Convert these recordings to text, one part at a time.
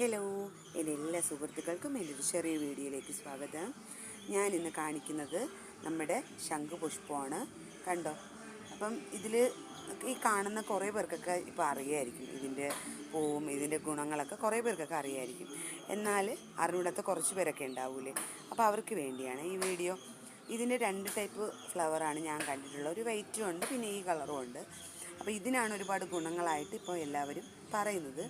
Hello എന്റെ എല്ലാ സുഹൃത്തുക്കൾക്കും എന്റെ ഒരു ചെറിയ വീഡിയോയിലേക്ക് സ്വാഗതം. ഞാൻ ഇന്ന് കാണിക്കുന്നത് നമ്മുടെ ശംഖുപുഷ്പമാണ്. കണ്ടോ? അപ്പം ഇതിൽ ഈ കാണുന്ന കുറേ പേർക്കൊക്കെ ഇപ്പോൾ അറിയായിരിക്കും. ഇതിന്റെ പൂവും ഇതിന്റെ ഗുണങ്ങളൊക്കെ കുറേ പേർക്കൊക്കെ അറിയായിരിക്കും. എന്നാൽ അറിവിടത്തെ കുറച്ച് പേരൊക്കെ ഉണ്ടാവൂലേ? അപ്പോൾ അവർക്ക് വേണ്ടിയാണ് ഈ വീഡിയോ. ഇതിന്റെ രണ്ട് ടൈപ്പ് ഫ്ലവറാണ് ഞാൻ കണ്ടിട്ടുള്ളത്. ഒരു വൈറ്റും ഉണ്ട് പിന്നെ ഈ കളറും ഉണ്ട്. അപ്പോൾ ഇതിനാണ് ഒരുപാട് ഗുണങ്ങളായിട്ട് ഇപ്പോൾ എല്ലാവരും പറയുന്നത്.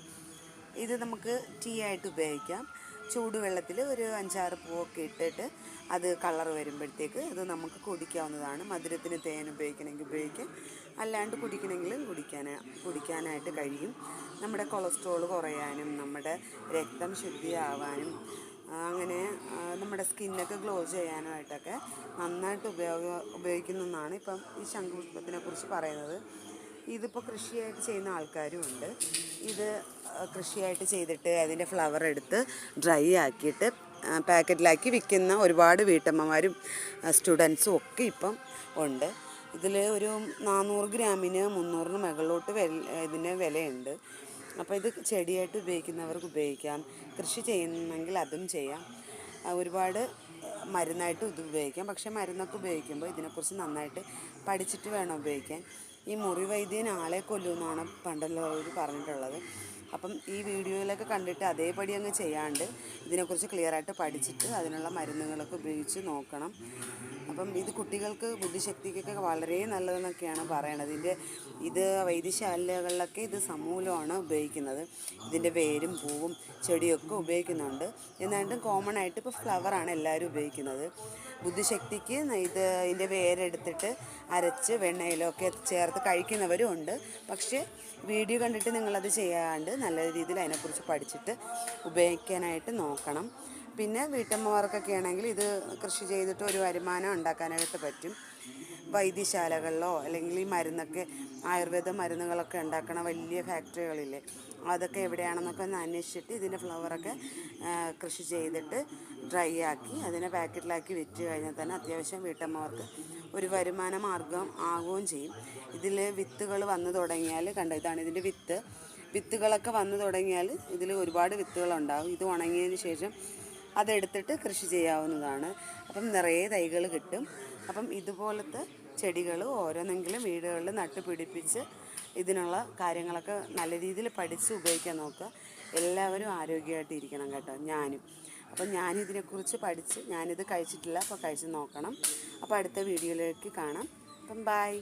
ഇത് നമുക്ക് ടീ ആയിട്ട് ഉപയോഗിക്കാം. ചൂടുവെള്ളത്തിൽ ഒരു അഞ്ചാറ് പൂവൊക്കെ ഇട്ടിട്ട് അത് കളർ വരുമ്പോഴത്തേക്ക് അത് നമുക്ക് കുടിക്കാവുന്നതാണ്. മധുരത്തിന് തേൻ ഉപയോഗിക്കണമെങ്കിൽ ഉപയോഗിക്കാം. അല്ലാണ്ട് കുടിക്കണമെങ്കിലും കുടിക്കാൻ കുടിക്കാനായിട്ട് കഴിയും. നമ്മുടെ കൊളസ്ട്രോൾ കുറയാനും നമ്മുടെ രക്തം ശുദ്ധിയാവാനും അങ്ങനെ നമ്മുടെ സ്കിന്നൊക്കെ ഗ്ലോ ചെയ്യാനുമായിട്ടൊക്കെ നന്നായിട്ട് ഉപയോഗ ഉപയോഗിക്കുന്നതാണ് ഇപ്പം ഈ ശംഖുപുഷ്പത്തിനെ കുറിച്ച് പറയുന്നത്. ഇതിപ്പോൾ കൃഷിയായിട്ട് ചെയ്യുന്ന ആൾക്കാരും ഉണ്ട്. ഇത് കൃഷിയായിട്ട് ചെയ്തിട്ട് അതിന്റെ ഫ്ലവർ എടുത്ത് ഡ്രൈ ആക്കിയിട്ട് പാക്കറ്റിലാക്കി വിൽക്കുന്ന ഒരുപാട് വീട്ടമ്മമാരും സ്റ്റുഡൻസും ഒക്കെ ഇപ്പം ഉണ്ട്. ഇതിൽ ഒരു നാനൂറ് ഗ്രാമിന് മുന്നൂറിന് മുകളിലോട്ട് വില ഇതിന് വിലയുണ്ട്. അപ്പോൾ ഇത് ചെടിയായിട്ട് ഉപയോഗിക്കുന്നവർക്ക് ഉപയോഗിക്കാം. കൃഷി ചെയ്യുന്നെങ്കിൽ അതും ചെയ്യാം. ഒരുപാട് മരുന്നായിട്ട് ഇത് ഉപയോഗിക്കാം. പക്ഷേ മരുന്നൊക്കെ ഉപയോഗിക്കുമ്പോൾ ഇതിനെക്കുറിച്ച് നന്നായിട്ട് പഠിച്ചിട്ട് വേണം ഉപയോഗിക്കാൻ. ഈ മുറിവൈദ്യൻ ആളെ കൊല്ലുമെന്നാണ് പണ്ടുള്ളവർ പറഞ്ഞിട്ടുള്ളത്. അപ്പം ഈ വീഡിയോയിലൊക്കെ കണ്ടിട്ട് അതേപടി അങ്ങ് ചെയ്യാണ്ട് ഇതിനെക്കുറിച്ച് ക്ലിയറായിട്ട് പഠിച്ചിട്ട് അതിനുള്ള മരുന്നുകളൊക്കെ ഉപയോഗിച്ച് നോക്കണം. അപ്പം ഇത് കുട്ടികൾക്ക് ബുദ്ധിശക്തിക്കൊക്കെ വളരെ നല്ലതെന്നൊക്കെയാണ് പറയണത്. ഇതിന്റെ ഇത് വൈദ്യശാലകളിലൊക്കെ ഇത് സമൂലമാണ് ഉപയോഗിക്കുന്നത്. ഇതിന്റെ വേരും പൂവും ചെടിയൊക്കെ ഉപയോഗിക്കുന്നുണ്ട്. എന്നാണ്ടും കോമൺ ആയിട്ട് ഇപ്പോൾ ഫ്ലവറാണ് എല്ലാവരും ഉപയോഗിക്കുന്നത്. ബുദ്ധിശക്തിക്ക് ഇത് ഇതിന്റെ വേരെടുത്തിട്ട് അരച്ച് വെണ്ണയിലൊക്കെ ചേർത്ത് കഴിക്കുന്നവരും ഉണ്ട്. പക്ഷേ വീഡിയോ കണ്ടിട്ട് നിങ്ങളത് ചെയ്യാണ്ട് നല്ല രീതിയിൽ അതിനെക്കുറിച്ച് പഠിച്ചിട്ട് ഉപയോഗിക്കാനായിട്ട് നോക്കണം. പിന്നെ വീട്ടമ്മമാർക്കൊക്കെ ആണെങ്കിൽ ഇത് കൃഷി ചെയ്തിട്ട് ഒരു വരുമാനം ഉണ്ടാക്കാനായിട്ട് പറ്റും. വൈദ്യശാലകളിലോ അല്ലെങ്കിൽ ഈ മരുന്നൊക്കെ ആയുർവേദ മരുന്നുകളൊക്കെ ഉണ്ടാക്കണ വലിയ ഫാക്ടറികളില്ലേ അതൊക്കെ എവിടെയാണെന്നൊക്കെ ഒന്ന് അന്വേഷിച്ചിട്ട് ഇതിന്റെ ഫ്ലവറൊക്കെ കൃഷി ചെയ്തിട്ട് ഡ്രൈ ആക്കി അതിനെ പാക്കറ്റിലാക്കി വിറ്റ് കഴിഞ്ഞാൽ തന്നെ അത്യാവശ്യം വീട്ടമ്മമാർക്ക് ഒരു വരുമാന മാർഗം ആകുകയും ചെയ്യും. ഇതിൽ വിത്തുകൾ വന്നു തുടങ്ങിയാൽ കണ്ടോ ഇതാണ് ഇതിന്റെ വിത്ത്. വിത്തുകളൊക്കെ വന്നു തുടങ്ങിയാൽ ഇതിൽ ഒരുപാട് വിത്തുകളുണ്ടാകും ഇത് ഉണങ്ങിയതിന് ശേഷം അതെടുത്തിട്ട് കൃഷി ചെയ്യാവുന്നതാണ്. അപ്പം നിറയെ തൈകൾ കിട്ടും. അപ്പം ഇതുപോലത്തെ ചെടികൾ ഓരോന്നെങ്കിലും വീടുകളിൽ നട്ടുപിടിപ്പിച്ച് ഇതിനുള്ള കാര്യങ്ങളൊക്കെ നല്ല രീതിയിൽ പഠിച്ച് ഉപയോഗിക്കാൻ നോക്കുക. എല്ലാവരും ആരോഗ്യമായിട്ട് ഇരിക്കണം കേട്ടോ ഞാനും. അപ്പം ഞാനിതിനെക്കുറിച്ച് പഠിച്ച് ഞാനിത് കഴിച്ചിട്ടില്ല അപ്പോൾ കഴിച്ച് നോക്കണം. അപ്പോൾ അടുത്ത വീഡിയോയിലേക്ക് കാണാം. അപ്പം ബായ്